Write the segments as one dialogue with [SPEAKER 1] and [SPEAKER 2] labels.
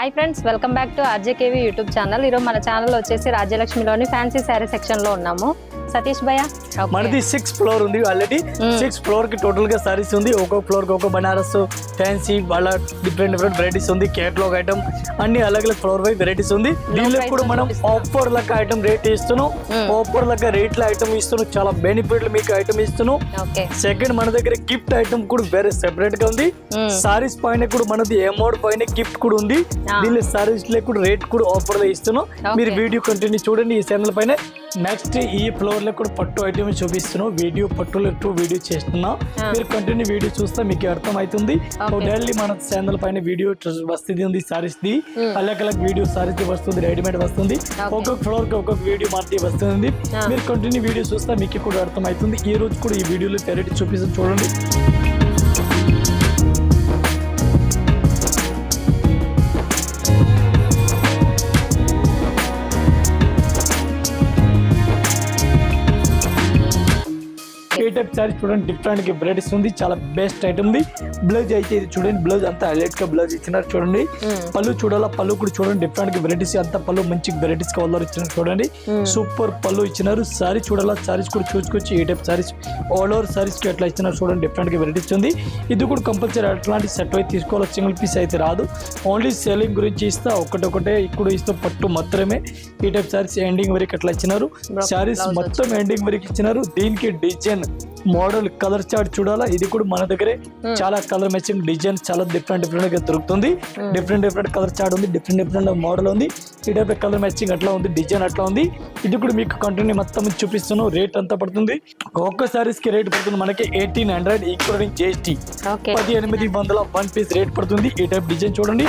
[SPEAKER 1] Hi friends welcome back to RJKV YouTube channel ఈరోజు మన channel వచ్చేసి రాజ్యలక్ష్మిలోని ఫ్యాన్సీ శారీ సెక్షన్లో ఉన్నాము. సతీష్ భయ్య.
[SPEAKER 2] మనది సిక్స్ ఫ్లోర్ ఉంది ఆల్రెడీ. సిక్స్ ఫ్లోర్కి టోటల్గా సారీస్ ఉంది ఒక్కొక్క ఫ్లోర్కి ఒక బనారస్ ఫ్యాన్సీ వాళ్ళ డిఫరెంట్ డిఫరెంట్ వెరైటీస్ ఉంది కేటలాగ్ ఐటమ్ అన్ని అలగ్ అలగ్ ఫ్లోర్ వై వెరైటీస్ ఉంది దీనిలో కూడా మనం. ఆఫర్ లెక్క ఐటమ్ రేట్ ఇస్తున్నాం. ఆఫర్ లెక్క రేట్లో ఐటమ్ ఇస్తున్నాం చాలా బెనిఫిట్లు మీకు ఐటమ్ ఇస్తున్నాం
[SPEAKER 1] ఓకే
[SPEAKER 2] సెకండ్ మన దగ్గర గిఫ్ట్ ఐటమ్ కూడా వేరే సెపరేట్గా ఉంది. సారీస్ పైన కూడా మనది అమౌంట్ పైన గిఫ్ట్ కూడా ఉంది
[SPEAKER 1] Ah.
[SPEAKER 2] దీనిలో సారీస్లో కూడా రేట్ కూడా ఆఫర్లో ఇస్తున్నాం. మీరు వీడియో కంటిన్యూ చూడండి ఈ ఛానల్ పైన నెక్స్ట్ ఈ ఫ్లోర్లో కూడా పట్టు ఐటమ్ చూపిస్తున్నాం వీడియో పట్టులో టూ వీడియో చేస్తున్నాం. మీరు కంటిన్యూ వీడియో చూస్తే మీకు అర్థం అవుతుంది. డైలీ మన ఛానల్ పైన వీడియో వస్తుంది ఉంది సారీస్ ది. అలగ్ అలగ్ వీడియో సారీస్ వస్తుంది రెడీమేడ్ వస్తుంది. ఒక్కొక్క ఫ్లోర్కి ఒక్కొక్క వీడియో మనకి వస్తుంది. మీరు కంటిన్యూ వీడియో చూస్తే మీకు కూడా అర్థం అవుతుంది ఈ రోజు కూడా ఈ వీడియోలో వెరైటీ చూపిస్తాను చూడండి టైప్ సారీ చూడండి డిఫరెంట్గా వెరైటీస్ ఉంది. చాలా బెస్ట్ ఐటమ్ ఉంది. బ్లౌజ్ అయితే ఇది చూడండి బ్లౌజ్ అంతా హైలైట్గా బ్లౌజ్ ఇచ్చినారు చూడండి. పళ్ళు చూడాలా పళ్ళు కూడా చూడండి డిఫరెంట్గా వెరైటీస్ అంతా పళ్ళు మంచి వెరైటీస్ కలర్ ఇచ్చినారు చూడండి. సూపర్ పళ్ళు ఇచ్చినారు. సారీ చూడాలా సారీస్ కూడా చూసుకొచ్చి ఏ టైప్ సారీస్ ఆల్ ఓవర్ సారీస్కి ఎట్లా ఇచ్చినారు చూడండి డిఫరెంట్ వెరైటీస్ ఉంది. ఇది కూడా కంపల్సరీ అట్లాంటి సెట్ అయితే తీసుకోవాలి సింగిల్ పీస్ అయితే రాదు. ఓన్లీ సేలింగ్ గురించి ఇస్తా ఒకటొకటే ఇప్పుడు ఇస్తే పట్టు మాత్రమే. ఈ టైప్ సారీస్ ఎండింగ్ వరకు ఎట్లా ఇచ్చినారు. సారీస్ మొత్తం ఎండింగ్ వరకు ఇచ్చినారు. దీనికి డిజైన్ మోడల్ కలర్ చార్ట్ చూడాలా? ఇది కూడా మన దగ్గరే. చాలా కలర్ మ్యాచింగ్ డిజైన్ చాలా డిఫరెంట్ డిఫరెంట్గా దొరుకుతుంది. డిఫరెంట్ డిఫరెంట్ కలర్ చార్ట్ ఉంది డిఫరెంట్ డిఫరెంట్ మోడల్ ఉంది. ఈ టైప్ కలర్ మ్యాచింగ్ అట్లా ఉంది డిజైన్ అట్లా ఉంది. ఇది కూడా మీకు కంటిన్యూ మొత్తం చూపిస్తున్నాను రేట్ ఎంత పడుతుంది. ఒక్క సారీస్కి రేట్ పడుతుంది మనకి ఎయిటీన్ హండ్రెడ్ ఇంక్లూడింగ్ జిఎస్టీ పది ఎనిమిది వందల వన్ పీస్ రేట్ పడుతుంది. ఈ టైప్ డిజైన్ చూడండి.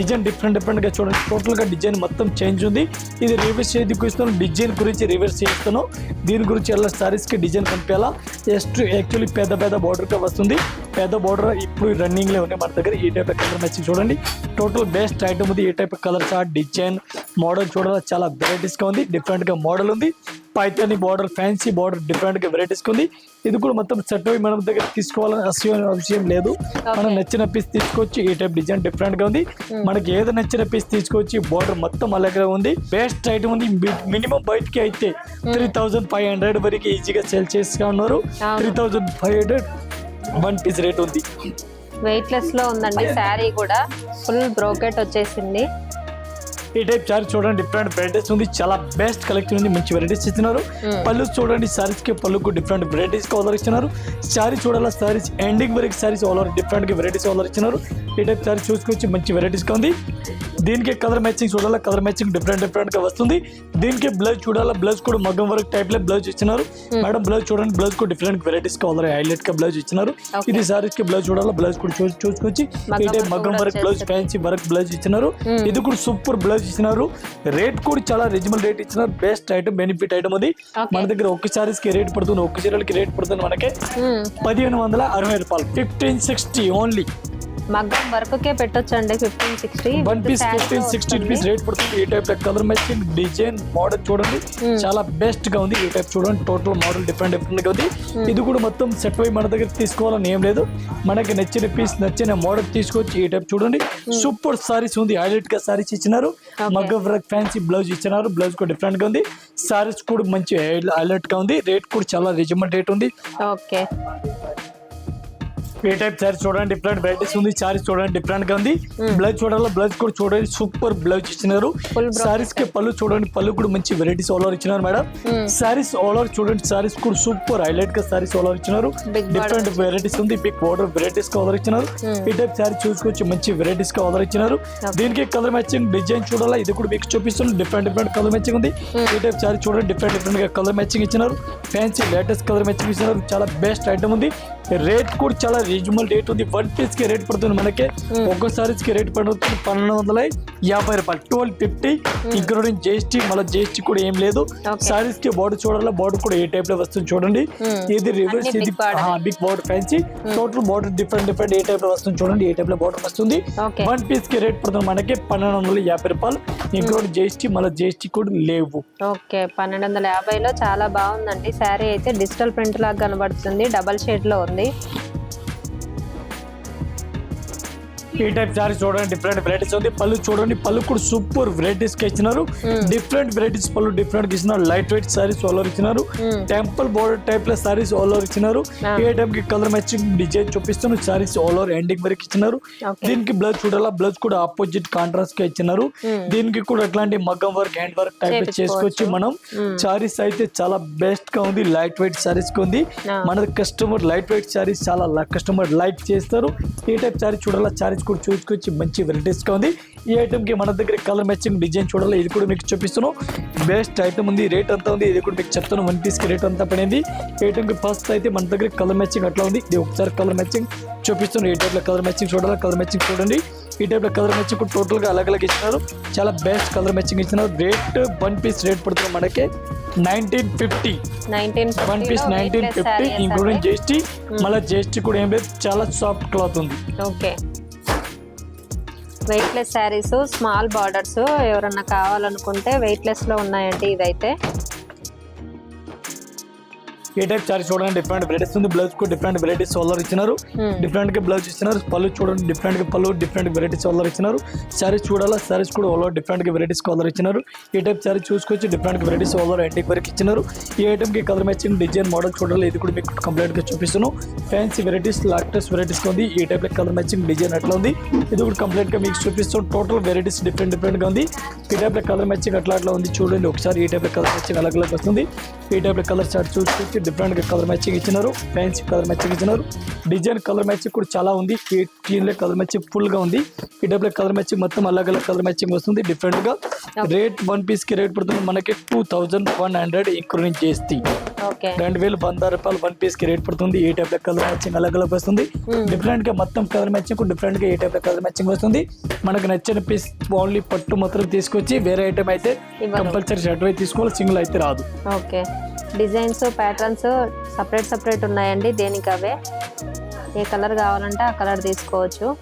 [SPEAKER 2] డిజైన్ డిఫరెంట్ డిఫరెంట్గా చూడండి. టోటల్గా డిజైన్ మొత్తం చేంజ్ ఉంది. ఇది రివర్స్ ఇస్తున్నాను. డిజైన్ గురించి రివర్స్ చేస్తున్నాను. దీని గురించి ఎలా సారీస్కి డిజైన్ కనిపించాలా జస్ట్ యాక్చువల్లీ పెద్ద పెద్ద బోర్డర్కే వస్తుంది. పెద్ద బోర్డర్ ఇప్పుడు రన్నింగ్లో ఉన్నాయి. మన దగ్గర ఈ టైప్ కలర్ మ్యాచింగ్ చూడండి. టోటల్ బెస్ట్ ఐటమ్ ఉంది. ఈ type colour chart design model చూడాలి. చాలా వెరైటీస్గా ఉంది. డిఫరెంట్గా మోడల్ ఉంది. పైతాని బార్డర్ ఫ్యాన్సీ బార్డర్ డిఫరెంట్గా వెరైటీస్ ఉంది. ఇది కూడా మొత్తం సెట్ అయి మనం దగ్గర తీసుకోవాలని అసలు విషయం లేదు. మనం నచ్చిన పీస్ తీసుకోవచ్చు ఈ టైప్ డిజైన్ డిఫరెంట్గా ఉంది. మనకి ఏది నచ్చిన పీస్ తీసుకోవచ్చు బార్డర్ మొత్తం అలాగే ఉంది. బెస్ట్ ఐటమ్ ఉంది. మినిమం బయటికి అయితే త్రీ థౌజండ్ ఫైవ్ హండ్రెడ్ వరకు ఈజీగా సేల్ చేస్తా ఉన్నారు. Three thousand five hundred one piece rate ఉంది.
[SPEAKER 1] వెయిట్ లెస్లో ఉందండి శారీ కూడా. ఫుల్ బ్రోకెట్ వచ్చేసింది.
[SPEAKER 2] ఈ టైప్ సారీ చూడండి డిఫరెంట్ వెరైటీస్ ఉంది. చాలా బెస్ట్ కలెక్షన్ ఉంది. మంచి వెరైటీస్ ఇచ్చినారు
[SPEAKER 1] Mm.
[SPEAKER 2] పళ్ళు చూడండి సారీస్కి పళ్ళుకు డిఫరెంట్ వెరైటీస్ కలర్ ఇచ్చినారు సారీ చూడాలా సారీస్ ఎండింగ్ వరకు సారీస్ ఆల్ డిఫరెంట్గా వెరైటీస్ కలర్ ఇచ్చినారు ఈ టైప్ సారీ చూసుకొచ్చి మంచి వెరైటీస్గా ఉంది. దీనికి కలర్ మ్యాచింగ్ చూడాలా కలర్ మ్యాచింగ్ డిఫరెంట్ డిఫరెంట్గా వస్తుంది. దీనికి బ్లౌజ్ చూడాలా బ్లౌజ్ కూడా మగ్గం వర్క్ టైప్లో బ్లౌజ్ ఇచ్చినారు మేడం బ్లౌజ్ చూడండి బ్లౌజ్ కూడా డిఫరెంట్ వెరైటీస్ కలర్ హైలైట్గా బ్లౌజ్ ఇచ్చినారు. ఇది సారీస్కి బ్లౌజ్ చూడాలా బ్లౌజ్ కూడా చూసుకొచ్చి ఈ టైప్ మగ్గం work blouse. Fancy work blouse ఇచ్చినారు
[SPEAKER 1] Mm.
[SPEAKER 2] ఇది కూడా సూపర్ బ్లౌజ్ ఇచ్చినారు రేట్ కూడా చాలా రీజనబుల్ రేట్ ఇచ్చినారు. బెస్ట్ ఐటమ్ బెనిఫిట్ ఐటమ్ అది. మన దగ్గర ఒక్క సారీస్కి రేట్ పడుతుంది. ఒక్క చీరలకి రేట్ పడుతుంది మనకి
[SPEAKER 1] మ్మ్.
[SPEAKER 2] పదిహేను వందల అరవై రూపాయలు. ఫిఫ్టీన్ సిక్స్టీ ఓన్లీ
[SPEAKER 1] మగ్గం వర్క్ కే పెట్టొచ్చండి fifteen sixty
[SPEAKER 2] one piece fifteen sixty rupees rate పడుతుంది. ఈ type colour matching design model చూడండి.
[SPEAKER 1] Mm.
[SPEAKER 2] చాలా బెస్ట్గా ఉంది. ఈ టైప్ చూడండి. టోటల్ మోడల్ డిఫరెంట్ డిఫరెంట్గా ఉంది. ఇది కూడా మొత్తం సెట్ అయి మన దగ్గర తీసుకోవాలని ఏం లేదు. మనకి నచ్చిన పీస్ నచ్చిన మోడల్ తీసుకొచ్చి ఈ టైప్ చూడండి. సూపర్ సారీస్ ఉంది. హైలైట్గా సారీస్ ఇచ్చినారు. మగ్గ వర్క్ ఫ్యాన్సీ బ్లౌజ్ ఇచ్చినారు. బ్లౌజ్ కూడా డిఫరెంట్గా ఉంది. సారీస్ కూడా మంచి హైలైట్గా ఉంది. రేట్ కూడా చాలా రీజనబుల్ రేట్ ఉంది.
[SPEAKER 1] ఓకే
[SPEAKER 2] ఏ టైప్ సారీ చూడండి డిఫరెంట్ వెరైటీస్ ఉంది. సారీస్ చూడండి డిఫరెంట్గా ఉంది. బ్లౌజ్ చూడాలి బ్లౌజ్ కూడా చూడండి. సూపర్ బ్లౌజ్ ఇచ్చినారు. సారీస్కి పళ్ళు చూడండి పళ్ళు కూడా మంచి వెరైటీస్ ఆల్ ఓవర్ ఇచ్చినారు మేడం. సారీస్ ఆల్ ఓవర్ చూడండి సారీస్ కూడా సూపర్ హైలైట్గా సారీస్ ఆల్ ఓవర్ ఇచ్చినారు. డిఫరెంట్ వెరైటీస్ ఉంది బిగ్ బార్డర్ వెరైటీస్గా ఆర్డర్ ఇచ్చినారు. ఈ టైప్ సారీ చూసుకొచ్చి మంచి వెరైటీస్గా ఆర్డర్ ఇచ్చినారు. దీనికి కలర్ మ్యాచింగ్ డిజైన్ చూడాలా? ఇది కూడా మీకు చూపిస్తుంది డిఫరెంట్ డిఫరెంట్ కలర్ మ్యాచింగ్ ఉంది. ఈ టైప్ సారీ చూడండి డిఫరెంట్ డిఫరెంట్గా కలర్ మ్యాచింగ్ ఇచ్చినారు. ఫ్యాన్సీ లేటెస్ట్ కలర్ మ్యాచింగ్ ఇచ్చినారు. చాలా బెస్ట్ ఐటమ్ ఉంది. రేట్ కూడా చాలా రీజనబుల్ రేట్ ఉంది. వన్ పీస్కి రేట్ పడుతుంది మనకి. ఒక్కో సారీస్కి రేట్ పడుతుంది పన్నెండు వందల యాభై రూపాయలు. ట్వెల్వ్ ఫిఫ్టీ ఇంక్లూడింగ్ జిఎస్టీ మళ్ళీ జిఎస్టీ కూడా ఏం లేదు. సారీస్కి బార్డర్ చూడాలా? బార్డర్ కూడా ఏ టైప్లో వస్తుంది చూడండి. ఇది రివర్స్ ఇది. Big border fancy total border different different ఏ టైప్లో వస్తుంది చూడండి. ఏ టైప్లో బార్డర్ వస్తుంది. వన్ పీస్కి రేట్ పడుతుంది మనకి పన్నెండు వందల యాభై రూపాయలు. ఇంక్లూడింగ్ జిఎస్టీ మళ్ళీ జిఎస్టీ కూడా లేవు.
[SPEAKER 1] ఓకే పన్నెండు వందల యాభైలో చాలా బాగుందండి. శారీ అయితే డిజిటల్ ప్రింట్ లాగా కనబడుతుంది. డబల్ షేడ్లో ఉంది.
[SPEAKER 2] చేసుకోండి ఈ టైప్ సారీ చూడండి డిఫరెంట్ వెరైటీస్ ఉంది. పళ్ళు చూడండి పళ్ళు కూడా సూపర్ వెరైటీస్కి ఇచ్చినారు. డిఫరెంట్ వెరైటీస్ పళ్ళు డిఫరెంట్కి ఇచ్చినారు. Light weight saris all over ఇచ్చినారు. టెంపుల్ బోర్డర్ టైప్లో సారీస్ ఆల్ ఓవర్ ఇచ్చినారు. ఏ టైప్కి కలర్ మ్యాచింగ్ డిజైన్ చూపిస్తున్నారు సారీస్ ఆల్ ఓవర్ ఎండింగ్ వరకు ఇచ్చినారు. దీనికి బ్లౌజ్ చూడాలా? బ్లౌజ్ కూడా ఆపోజిట్ కాంట్రాస్ట్గా ఇచ్చినారు. దీనికి కూడా అట్లాంటి మగ్గం వర్క్ హ్యాండ్ వర్క్ టైప్. చేసుకోవచ్చు మనం. సారీస్ అయితే చాలా బెస్ట్గా ఉంది. లైట్ వెయిట్ సారీస్కి ఉంది. మన కస్టమర్ లైట్ వెయిట్ సారీస్ చాలా కస్టమర్ లైక్ చేస్తారు. ఈ టైప్ సారీ చూడాలా? సారీస్ కూడా చూసుకొచ్చి మంచి వెరైటీస్గా ఉంది. ఈ ఐటమ్కి మన దగ్గర కలర్ మ్యాచింగ్ డిజైన్ చూడాలి. ఇది కూడా మీకు చూపిస్తున్నాం. బెస్ట్ ఐటమ్ ఉంది. రేట్ అంతా ఉంది. ఇది కూడా మీకు చెప్తాను వన్ పీస్కి రేట్ అంతా పడింది. ఈ ఐటమ్కి ఫస్ట్ అయితే మన దగ్గర కలర్ మ్యాచింగ్ అట్లా ఉంది. ఇది ఒకసారి కలర్ మ్యాచింగ్ చూపిస్తున్నాను ఈ టైప్లో కలర్ మ్యాచింగ్ చూడాలా? కలర్ మ్యాచింగ్ చూడండి. ఈ టైప్లో కలర్ మ్యాచింగ్ కూడా టోటల్గా అలగ్ అలగ్ ఇచ్చినారు చాలా బెస్ట్ కలర్ మ్యాచింగ్ ఇచ్చినారు రేట్ వన్ పీస్ రేట్ పడుతుంది మనకి nineteen fifty one piece nineteen fifty including GST మళ్ళీ జిఎస్టీ కూడా ఏం లేదు. చాలా సాఫ్ట్ క్లాత్ ఉంది.
[SPEAKER 1] Okay weightless saris small borders ఎవరన్నా కావాలనుకుంటే వెయిట్లెస్లో ఉన్నాయండి ఇదైతే.
[SPEAKER 2] ఏ టైప్ సారీ చూడండి డిఫరెంట్ వెరైటీస్ ఉంది. బ్లౌజ్ కూడా డిఫరెంట్ వెరైటీస్ ఆల్రెడీ ఇచ్చినారు. డిఫరెంట్గా బ్లౌజ్ ఇచ్చినారు. పళ్ళు చూడండి డిఫరెంట్గా పళ్ళు డిఫరెంట్ వెరైటీస్ ఆల్రెడీ ఇచ్చినారు. సారీస్ చూడాలా? సారీస్ కూడా ఆల్ డిఫరెంట్గా వెరైటీస్ ఆల్రెడీ ఇచ్చినారు. ఈ టైప్ సారీ చూసుకొచ్చి డిఫరెంట్ వెరైటీస్ ఆల్రెడీ ఎంటిక్ వరకు ఇచ్చినారు. ఈ ఐటమ్కి కలర్ మ్యాచింగ్ డిజైన్ మోడల్ చూడాలి? ఇది కూడా మీకు కంప్లీట్గా చూపిస్తున్నాను ఫ్యాన్సీ వెరైటీస్ లాక్టెస్ వెరైటీస్ ఉంది. ఈ టైప్ కలర్ మ్యాచింగ్ డిజైన్ అట్లా ఉంది? ఇది కూడా కంప్లీట్గా మీకు చూపిస్తాం టోటల్ వెరైటీస్ డిఫరెంట్ డిఫరెంట్గా ఉంది. ఈ టైప్ కలర్ మ్యాచింగ్ అట్లా అట్లా ఉంది? చూడండి. ఒకసారి ఈ టైప్ కలర్ మ్యాచింగ్ అలగ్ అలగ్ వస్తుంది ఈ టైప్ కలర్ చార్ట్ చూసుకొచ్చి డిఫరెంట్గా కలర్ మ్యాచింగ్ ఇచ్చినారు. ఫ్యాన్సీ కలర్ మ్యాచింగ్ ఇచ్చినారు. డిజైన్ కలర్ మ్యాచింగ్ కూడా చాలా ఉంది. ఈ దీనిలో కలర్ మ్యాచింగ్ ఫుల్గా ఉంది. ఈ టైప్లో కలర్ మ్యాచింగ్ మొత్తం అలగ్ అలగ్ కలర్ మ్యాచింగ్ వస్తుంది. డిఫరెంట్గా. రేట్ వన్ పీస్కి రేట్ పడుతుంది. మనకి two thousand one hundred including చేస్తే. రెండు వేలు వంద రూపాయలు వన్ పీస్కి రేట్ పడుతుంది. ఏ టైప్లో కలర్ మ్యాచింగ్ అలగ్ అలగ్ వస్తుంది డిఫరెంట్గా మొత్తం కలర్ మ్యాచింగ్ డిఫరెంట్గా ఏ టైప్లో కలర్ మ్యాచింగ్ వస్తుంది. మనకు నచ్చిన పీస్ ఓన్లీ పట్టు మాత్రం తీసుకొచ్చి వేరే ఐటమ్ అయితే. కంపల్సరీ షర్ట్ అయితే తీసుకోవాలి. సింగిల్ అయితే రాదు.
[SPEAKER 1] Okay designs patterns separate separate ఉన్నాయండి. దేనికి అవే? ఏ కలర్ కావాలంటే ఆ కలర్ తీసుకోవచ్చు.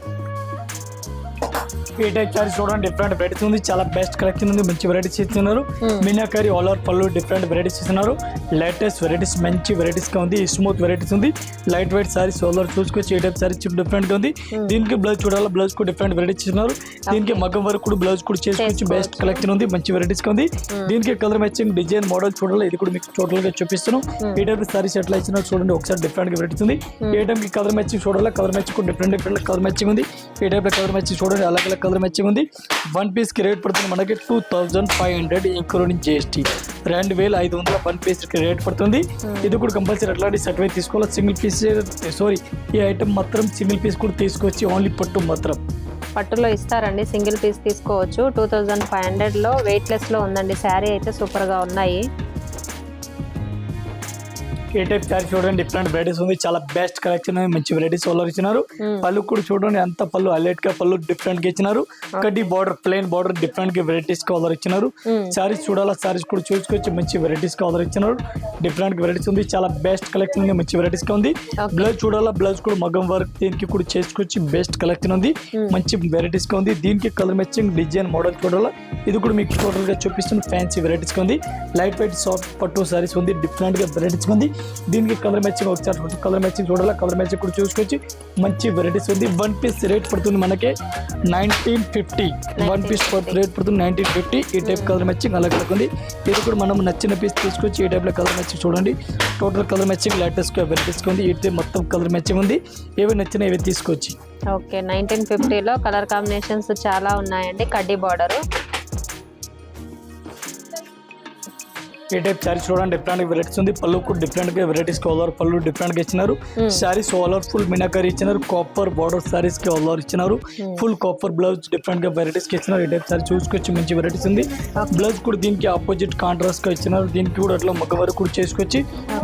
[SPEAKER 2] ఈ టైప్ చార్జ్ చూడండి డిఫరెంట్ వెరైటీస్ ఉంది. చాలా బెస్ట్ కలెక్షన్ ఉంది. మంచి వెరైటీస్ ఇస్తున్నారు. మీనాకరి ఆల్ ఓవర్ పళ్ళు డిఫరెంట్ వెరైటీస్ ఇస్తున్నారు. లేటెస్ట్ వెరైటీస్ మంచి వెరైటీస్గా ఉంది. స్మూత్ వెరైటీస్ ఉంది. లైట్ వెయిట్ సారీస్ ఓవర్ చూసుకోవచ్చు ఈ టైప్ సారీస్ డిఫరెంట్గా ఉంది. దీనికి బ్లౌజ్ చూడాలి? బ్లౌజ్ కూడా డిఫరెంట్ వెరైటీస్ ఇస్తున్నారు. దీనికి మగ్గం వరకు కూడా బ్లౌజ్ కూడా చేసుకోవచ్చు. బెస్ట్ కలెక్షన్ ఉంది. మంచి వెరైటీస్గా ఉంది. దీనికి కలర్ మ్యాచింగ్ డిజైన్ మోడల్ చూడాలి? ఇది కూడా మీకు టోటల్గా చూపిస్తున్నాం ఈ టైప్ సారీస్ ఎట్లా ఇచ్చినారు చూడండి. ఒకసారి డిఫరెంట్గా వెరైటీస్ ఉంది. ఏ టైప్కి కలర్ మ్యాచింగ్ చూడాలి? కలర్ మ్యాచింగ్ కూడా డిఫరెంట్ డిఫరెంట్ కలర్ మ్యాచింగ్ ఉంది. ఈ టైప్ కలర్ మ్యాచింగ్ చూడండి. అలాగే అలాగే కలర్ మ్యాచింగ్ ఉంది. వన్ పీస్కి రేట్ పడుతుంది మనకి two thousand five hundred including GST రెండు వేల ఐదు వందల వన్ పీస్కి రేట్ పడుతుంది. ఇది కూడా కంపల్సరీ అట్లాంటి సర్టిఫికేట్ తీసుకోవాలి? సింగిల్ పీస్ సారీ ఈ ఐటమ్ మాత్రం సింగిల్ పీస్ కూడా తీసుకొచ్చి ఓన్లీ పట్టు మాత్రం.
[SPEAKER 1] పట్టులో ఇస్తారండి. సింగిల్ పీస్ తీసుకోవచ్చు. టూ థౌజండ్ ఫైవ్ హండ్రెడ్లో వెయిట్లెస్లో ఉందండి. శారీ అయితే సూపర్గా ఉన్నాయి.
[SPEAKER 2] ఏ టైప్ చార్జ్ చూడండి డిఫరెంట్ వెరైటీస్ ఉంది. చాలా బెస్ట్ కలెక్షన్ మంచి వెరైటీస్ వాళ్ళు ఇచ్చినారు. పళ్ళు కూడా చూడండి అంత పళ్ళు అలెట్గా పళ్ళు డిఫరెంట్గా ఇచ్చినారు. ఒకటి బార్డర్ ప్లెయిన్ బార్డర్ డిఫరెంట్గా వెరైటీస్ కలర్ ఇచ్చినారు. సారీస్ చూడాలా సారీస్ కూడా చూసుకొచ్చి మంచి వెరైటీస్ కలర్ ఇచ్చినారు. డిఫరెంట్ వెరైటీస్ ఉంది. చాలా బెస్ట్ కలెక్షన్ మంచి వెరైటీస్గా ఉంది. బ్లౌజ్ చూడాలా బ్లౌజ్ కూడా మగం వర్క్ దీనికి కూడా చేసుకొచ్చి బెస్ట్ కలెక్షన్ ఉంది. మంచి వెరైటీస్గా ఉంది. దీనికి కలర్ మ్యాచింగ్ డిజైన్ మోడల్ చూడాలా. ఇది కూడా మీకు టోటల్గా చూపిస్తున్న ఫ్యాన్సీ వెరైటీస్గా ఉంది. లైట్ వెయిట్ సాఫ్ట్ పట్టు సారీస్ ఉంది. డిఫరెంట్గా వెరైటీస్ ఉంది. దీనికి కలర్ మ్యాచింగ్ ఒకసారి కలర్ మ్యాచింగ్ చూడాలా? కలర్ మ్యాచింగ్ కూడా చూసుకొచ్చి మంచి వెరైటీస్ ఉంది. వన్ పీస్ రేట్ పడుతుంది మనకి nineteen fifty one piece rate పడుతుంది నైన్టీన్ ఫిఫ్టీ ఈ టైప్ కలర్ మ్యాచింగ్ అలాగే ఉంది ఇది కూడా మనం నచ్చిన పీస్ తీసుకొచ్చి ఈ టైప్లో కలర్ మ్యాచింగ్ చూడండి. టోటల్ కలర్ మ్యాచింగ్ లేటెస్ట్గా వెరైటీస్ ఉంది. ఇది మొత్తం కలర్ మ్యాచింగ్ ఉంది. ఏవి నచ్చినా ఇవి తీసుకొచ్చి.
[SPEAKER 1] ఓకే నైన్టీన్ ఫిఫ్టీలో కలర్ కాంబినేషన్స్ చాలా ఉన్నాయండి. కడ్డీ బార్డరు
[SPEAKER 2] ఈ టైప్ శారీస్ చూడండి డిఫరెంట్ వెరైటీస్ ఉంది. పళ్ళు కూడా డిఫరెంట్గా వెరైటీస్కి పళ్ళు డిఫరెంట్గా ఇచ్చినారు. శారీస్ ఓవర్ ఫుల్ మినాకరీ ఇచ్చినారు. కాపర్ బార్డర్ శారీస్కి ఓవర్ ఇచ్చినారు. ఫుల్ కాపర్ బ్లౌజ్ డిఫరెంట్గా వెరైటీస్కి ఇచ్చినారు. ఈ టైప్ సారీ చూసుకొచ్చి మంచి వెరైటీస్ ఉంది. బ్లౌజ్ కూడా దీనికి ఆపోజిట్ కాంట్రాస్ట్గా ఇచ్చినారు. దీనికి కూడా అట్లా మగ్గ వరకు కూడా చేసుకొచ్చి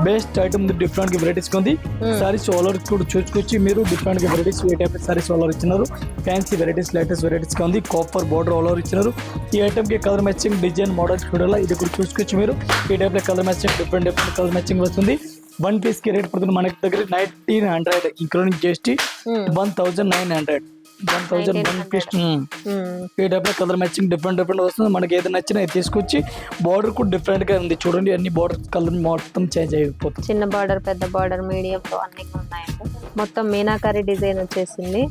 [SPEAKER 2] బెస్ట్ ఐటమ్ డిఫరెంట్గా వెరైటీస్ ఉంది. సారీస్ ఆల్ ఓవర్ కూడా చూసుకొచ్చి మీరు డిఫరెంట్గా వెరైటీస్ ఈ టైప్ సారీస్ ఆల్ ఓవర్ ఇచ్చినారు. ఫ్యాన్సీ వెరైటీస్ లేటెస్ట్ వెరైటీస్గా ఉంది. కాపర్ బార్డర్ ఓవర్ ఇచ్చినారు. ఈ ఐటమ్కి కలర్ మ్యాచింగ్ డిజైన్ మోడల్ చూడాలా? ఇది కూడా చూసుకొచ్చి మీరు ఈ టైప్లో colour matching different different colour matching వస్తుంది. వన్ పీస్కి రేట్ పడుతుంది మనకి దగ్గర nineteen hundred including GST one thousand nine hundred one thousand one piece ఈ టైప్లో కలర్ మ్యాచింగ్ డిఫరెంట్ డిఫరెంట్ వస్తుంది. మనకి ఏది నచ్చినా అది తీసుకొచ్చి బార్డర్ కూడా డిఫరెంట్గా ఉంది. చూడండి అన్ని బార్డర్ కలర్ మొత్తం చేంజ్ అయిపోతుంది.
[SPEAKER 1] చిన్న బార్డర్ పెద్ద బార్డర్ మీడియంలో అన్ని ఉన్నాయండి. మొత్తం మీనాకరీ డిజైన్ వచ్చేసింది.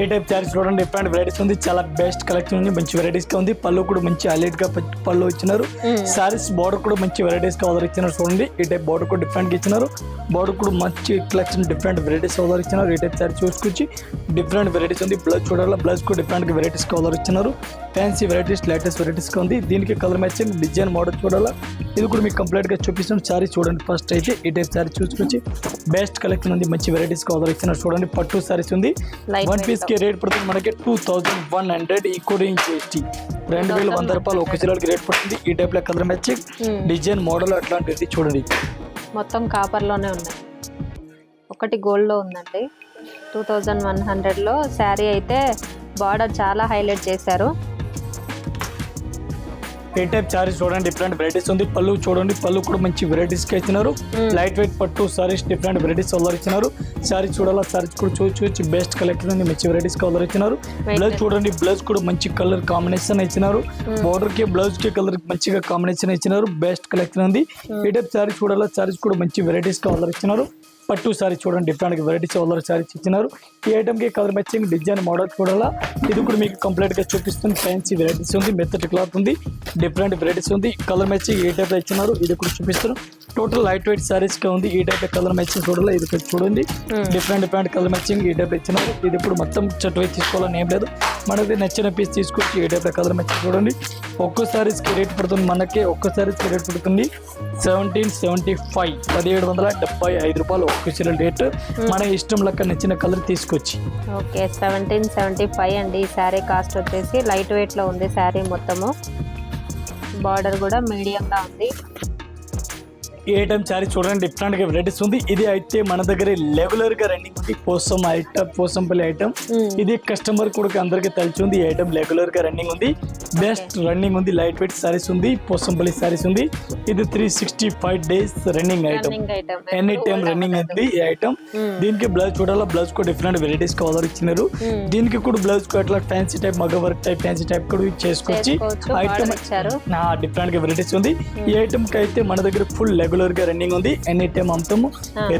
[SPEAKER 2] ఏ టైప్ శారీస్ చూడండి. డిఫరెంట్ వెరైటీస్ ఉంది. చాలా బెస్ట్ కలెక్షన్ ఉంది. మంచి వెరైటీస్గా ఉంది. పళ్ళు కూడా మంచి హైలైట్గా పళ్ళు ఇచ్చినారు. శారీస్ బార్డర్ కూడా మంచి వెరైటీస్గా ఆర్డర్ ఇచ్చినారు చూడండి. ఈ టైప్ బార్డర్ కూడా డిఫరెంట్గా ఇచ్చినారు. బార్డర్ కూడా మంచి కలెక్షన్ డిఫరెంట్ వెరైటీస్ ఆర్డర్ ఇచ్చినారు. ఈ టైప్ శారీ చూసుకొచ్చి డిఫరెంట్ వెరైటీస్ ఉంది. బ్లౌజ్ చూడాలి? బ్లౌజ్ కూడా డిఫరెంట్ వెరైటీస్గా ఆర్డర్ ఇచ్చినారు. ఫ్యాన్సీ వెరైటీస్ లేటెస్ట్ వెరైటీస్గా ఉంది. దీనికి కలర్ మ్యాచింగ్ డిజైన్ మోడల్ చూడాలా? ఇది కూడా మీకు కంప్లీట్గా చూపిస్తాను శారీ చూడండి ఫస్ట్ అయితే. ఈ టైప్ శారీ చూసుకొచ్చి బెస్ట్ కలెక్షన్ ఉంది. మంచి వెరైటీస్గా ఆర్డర్ ఇచ్చినారు చూడండి. పట్టు శారీస్ ఉంది. వన్
[SPEAKER 1] weight
[SPEAKER 2] పీస్కి రేట్ పడుతుంది మనకి two thousand one hundred including GST రెండు వేల వంద రూపాయలు ఒక చీరకి రేట్ పడుతుంది. ఈ టైప్లో కలర్ మ్యాచింగ్. డిజైన్ మోడల్ అట్లాంటిది చూడండి.
[SPEAKER 1] మొత్తం కాపర్లోనే ఉన్నాయి. ఒకటి గోల్డ్లో ఉందండి. టూ థౌజండ్ వన్ హండ్రెడ్లో శారీ అయితే బార్డర్ చాలా హైలైట్ చేశారు.
[SPEAKER 2] ఏ టైప్ సారీస్ చూడండి డిఫరెంట్ వెరైటీస్ ఉంది. పళ్ళు చూడండి పళ్ళు కూడా మంచి వెరైటీస్కి ఇచ్చినారు. లైట్ వెయిట్ పట్టు సారీస్ డిఫరెంట్ వెరైటీస్ కలర్ ఇచ్చినారు. సారీ చూడాలా సారీస్ కూడా చూసి చూసి బెస్ట్ కలెక్షన్ ఉంది మంచి వెరైటీస్ కలర్ ఇచ్చినారు. బ్లౌజ్ చూడండి బ్లౌజ్ కూడా మంచి కలర్ కాంబినేషన్ ఇచ్చినారు. బోర్డర్కి బ్లౌజ్కి కలర్ మంచిగా కాంబినేషన్ ఇచ్చినారు. బెస్ట్ కలెక్షన్ ఉంది. ఈ టైప్ సారీ చూడాలా సారీస్ కూడా మంచి వెరైటీస్ కలర్ ఇచ్చినారు. పట్టు సారీ చూడండి డిఫరెంట్ వెరైటీస్ కలర్ సారీస్ ఇచ్చినారు. ఈ ఐటమ్కి కలర్ మ్యాచింగ్ డిజైన్ మోడల్ చూడాలా ఇది కూడా మీకు కంప్లీట్గా చూపిస్తుంది. ఫ్యాన్సీ వెరైటీస్ ఉంది మెత్తటి క్లాత్ ఉంది డిఫరెంట్ వెరైటీస్ ఉంది. కలర్ మ్యాచింగ్ ఏ టైప్ ఇచ్చినారు ఇది కూడా చూపిస్తారు. టోటల్ లైట్ వెయిట్ సారీస్గా ఉంది ఈ టైప్ కలర్ మ్యాచింగ్ చూడాలి ఇది కూడా చూడండి. డిఫరెంట్ డిఫరెంట్ కలర్ మ్యాచింగ్ ఈ టైప్ ఇచ్చినారు. ఇది ఇప్పుడు మొత్తం చెట్టు వైపు తీసుకోవాలని ఏం లేదు. మనకి నచ్చిన పీస్ తీసుకొచ్చి ఏ టైప్ కలర్ మ్యాచింగ్ చూడండి. ఒక్కో సారీస్కి రేట్ పడుతుంది మనకి ఒక్కో సారీస్కి రేట్ పడుతుంది సెవెంటీన్ సెవెంటీ ఫైవ్ పదిహేడు వందల డెబ్బై ఐదు రూపాయలు ఒక్క చీర రేట్ మన ఇష్టం లెక్క నచ్చిన కలర్ తీసుకొచ్చి.
[SPEAKER 1] ఓకే సెవెంటీన్ సెవెంటీ ఫైవ్ అండి. ఈ శారీ కాస్ట్ వచ్చేసి లైట్ వెయిట్లో ఉంది శారీ మొత్తము. బార్డర్ కూడా మీడియంగా ఉంది.
[SPEAKER 2] ఏ టైం శారీ చూడండి డిఫరెంట్గా వెరైటీస్ ఉంది. ఇది అయితే మన దగ్గర రెగ్యులర్గా రన్నింగ్ ఉంది. Posam item Pochampally item. ఇది కస్టమర్ కూడా అందరికి తెలిసి ఉంది. ఈ ఐటమ్ రెగ్యులర్గా రన్నింగ్ ఉంది. బెస్ట్ రన్నింగ్ ఉంది లైట్ వెయిట్ సారీస్ ఉంది పోసంపల్లి సారీస్ ఉంది. ఇది three sixty five days running item any time running ఉంది ఈ ఐటమ్
[SPEAKER 1] Hmm.
[SPEAKER 2] దీనికి బ్లౌజ్ చూడాలా? బ్లౌజ్ కూడా డిఫరెంట్ వెరైటీస్ ఆర్డర్ ఇచ్చినారు.
[SPEAKER 1] Hmm.
[SPEAKER 2] దీనికి కూడా బ్లౌజ్కు అట్లా ఫ్యాన్సీ టైప్ మగ వర్క్ టైప్ ఫ్యాన్సీ టైప్ కూడా చేసుకోవచ్చు.
[SPEAKER 1] చేసుకోవచ్చు
[SPEAKER 2] ఐటమ్ డిఫరెంట్గా వెరైటీస్ ఉంది. ఈ ఐటమ్కి అయితే మన దగ్గర ఫుల్ రెగ్యులర్గా రన్నింగ్ ఉంది. ఎనీ టైం అమ్ముతాము.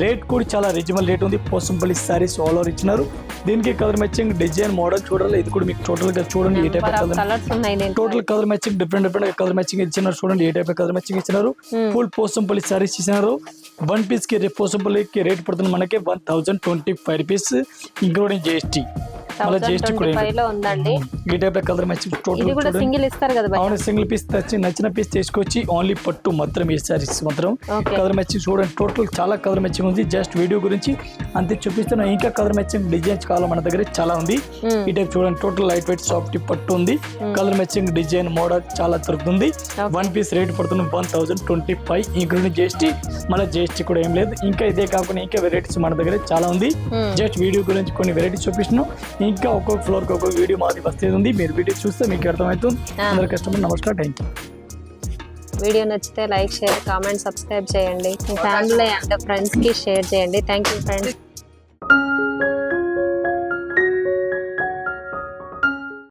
[SPEAKER 2] రేట్ కూడా చాలా రీజనబుల్ రేట్ ఉంది. పోసంపల్లి సారీస్ ఆల్ ఓవర్ ఇచ్చినారు. దీనికి కలర్ మ్యాచింగ్ డిజైన్ మోడల్ చూడాలి? ఇది కూడా మీకు టోటల్గా చూడండి. ఈ టైప్ కలర్
[SPEAKER 1] కలర్స్ ఉన్నాయి
[SPEAKER 2] total colour matching different different colour matching ఇచ్చినారు చూడండి ఏ టైప్ కలర్ మ్యాచింగ్ ఇచ్చినారు. ఫుల్ పోసంపల్లి సారీస్ ఇచ్చినారు. వన్ పీస్కి పోసంపల్లికి రేట్ పడుతుంది మనకి one thousand twenty five rupees including GST
[SPEAKER 1] thousand
[SPEAKER 2] GST కూడా
[SPEAKER 1] ట్వంటీ ఫైవ్లో ఉందండి
[SPEAKER 2] ఈ టైప్ కలర్
[SPEAKER 1] ఇది కూడా సింగిల్ ఇస్తారు కదా భయ్యా?
[SPEAKER 2] అవును సింగిల్ పీస్ తెచ్చి నచ్చిన పీస్ తీసుకొచ్చి ఓన్లీ పట్టు మాత్రం ఈ సారీస్ మాత్రం. కలర్ మ్యాచింగ్ చూడండి టోటల్ చాలా కలర్ మ్యాచింగ్ ఉంది. జస్ట్ వీడియో గురించి అంతే చూపిస్తున్నా. ఇంకా కలర్ మ్యాచింగ్ డిజైన్స్ కావాలి మన దగ్గర చాలా ఉంది. ఈ టైప్ చూడండి టోటల్ లైట్ వెయిట్ సాఫ్ట్ పట్టు ఉంది. కలర్ మ్యాచింగ్ డిజైన్ మోడల్ చాలా దొరుకుతుంది. వన్ పీస్ రేట్ పడుతుంది one thousand twenty five. Including GST మళ్ళీ జిఎస్టీ కూడా ఏం లేదు. ఇంకా ఇదే కాకుండా ఇంకా వెరైటీస్ మన దగ్గర చాలా ఉంది. జస్ట్ వీడియో గురించి కొన్ని వెరైటీస్ చూపిస్తున్నాం. ఇంకా ఒక్కొక్క ఫ్లోర్కి ఒక్కొక్క వీడియో మాది వస్తేది ఉంది? మీరు వీడియో చూస్తే మీకు అర్థమవుతుంది. అందరు కస్టమర్ నమస్కారం. థ్యాంక్ యూ
[SPEAKER 1] వీడియో నచ్చితే లైక్ షేర్ కామెంట్ సబ్స్క్రైబ్ చేయండి. మీ ఫ్యామిలీ అండ్ ఫ్రెండ్స్కి షేర్ చేయండి. Thank you friends